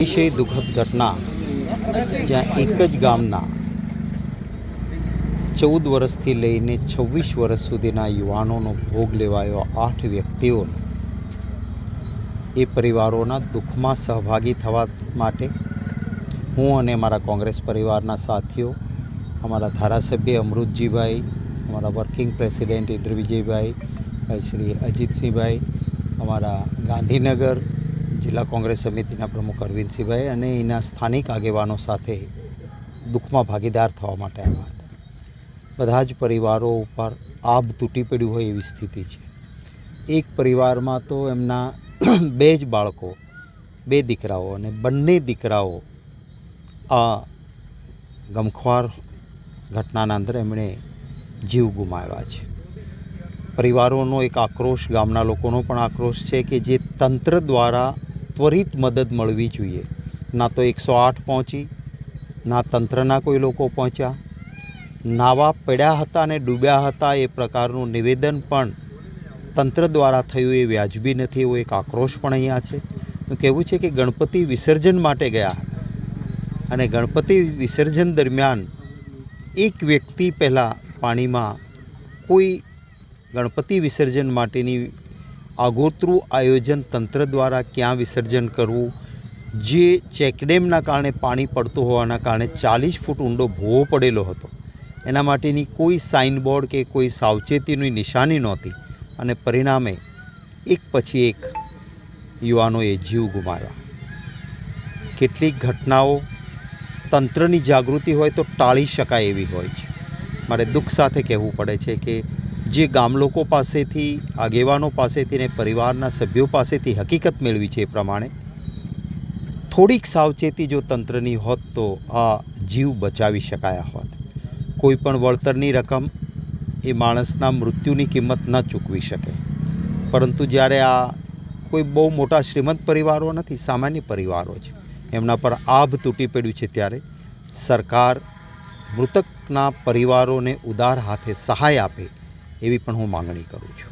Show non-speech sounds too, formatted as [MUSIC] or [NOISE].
અતિશય દુઃખદ ઘટના જ્યાં એક જ ગામના ચૌદ વર્ષથી લઈને છવ્વીસ વર્ષ સુધીના યુવાનોનો ભોગ લેવાયો આઠ વ્યક્તિઓ એ પરિવારોના દુઃખમાં સહભાગી થવા માટે હું અને મારા કોંગ્રેસ પરિવારના સાથીઓ, અમારા ધારાસભ્ય અમૃતજીભાઈ, અમારા વર્કિંગ પ્રેસિડેન્ટ ઇન્દ્રવિજયભાઈ, ભાઈ શ્રી અજીતસિંહભાઈ, અમારા ગાંધીનગર જિલ્લા કોંગ્રેસ સમિતિના પ્રમુખ અરવિંદસિંહભાઈ અને એના સ્થાનિક આગેવાનો સાથે દુઃખમાં ભાગીદાર થવા માટે આવ્યા હતા. બધા જ પરિવારો ઉપર આભ તૂટી પડ્યું હોય એવી સ્થિતિ છે. એક પરિવારમાં તો એમના [CLEARS THROAT] બે જ બાળકો, બે દીકરાઓ અને બંને દીકરાઓ આ ગમખ્વાર ઘટનાના અંદર એમણે જીવ ગુમાવ્યા છે. પરિવારોનો એક આક્રોશ, ગામના લોકોનો પણ આક્રોશ છે કે જે તંત્ર દ્વારા ત્વરિત મદદ મળવી જોઈએ. ના તો એકસો આઠ પહોંચી, ના તંત્રના કોઈ લોકો પહોંચ્યા. નાવા પડ્યા હતા અને ડૂબ્યા હતા એ પ્રકારનું નિવેદન પણ તંત્ર દ્વારા થયું એ વ્યાજબી નથી એવો એક આક્રોશ પણ અહીંયા છે. કહેવું છે કે ગણપતિ વિસર્જન માટે ગયા હતા. અને ગણપતિ વિસર્જન દરમિયાન એક વ્યક્તિ પહેલાં પાણીમાં કોઈ ગણપતિ વિસર્જન માટેની આગોતરું આયોજન તંત્ર દ્વારા ક્યાં વિસર્જન કરવું? જે ચેકડેમના કારણે પાણી પડતું હોવાના કારણે ચાલીસ ફૂટ ઊંડો ભોવો પડેલો હતો. એના માટેની કોઈ સાઇનબોર્ડ કે કોઈ સાવચેતીની નિશાની નહોતી અને પરિણામે એક પછી એક યુવાનોએ જીવ ગુમાવ્યા. કેટલીક ઘટનાઓ તંત્રની જાગૃતિ હોય તો ટાળી શકાય એવી હોય છે. મારે દુઃખ સાથે કહેવું પડે છે કે જે ગામ લોકો પાસેથી, આગેવાનો પાસેથી ને પરિવારના સભ્યો પાસેથી હકીકત મેળવી છે એ પ્રમાણે, થોડીક સાવચેતી જો તંત્રની હોત તો આ જીવ બચાવી શકાયા હોત. કોઈ પણ વળતરની રકમ એ માણસના મૃત્યુની કિંમત ન ચૂકવી શકે. પરંતુ જ્યારે આ કોઈ બહુ મોટા શ્રીમંત પરિવારો નથી, સામાન્ય પરિવારો છે એમના પર આભ તૂટી પડ્યું છે ત્યારે સરકાર મૃતકના પરિવારોને ઉદાર હાથે સહાય આપે એવી પણ હું માંગણી કરું છું.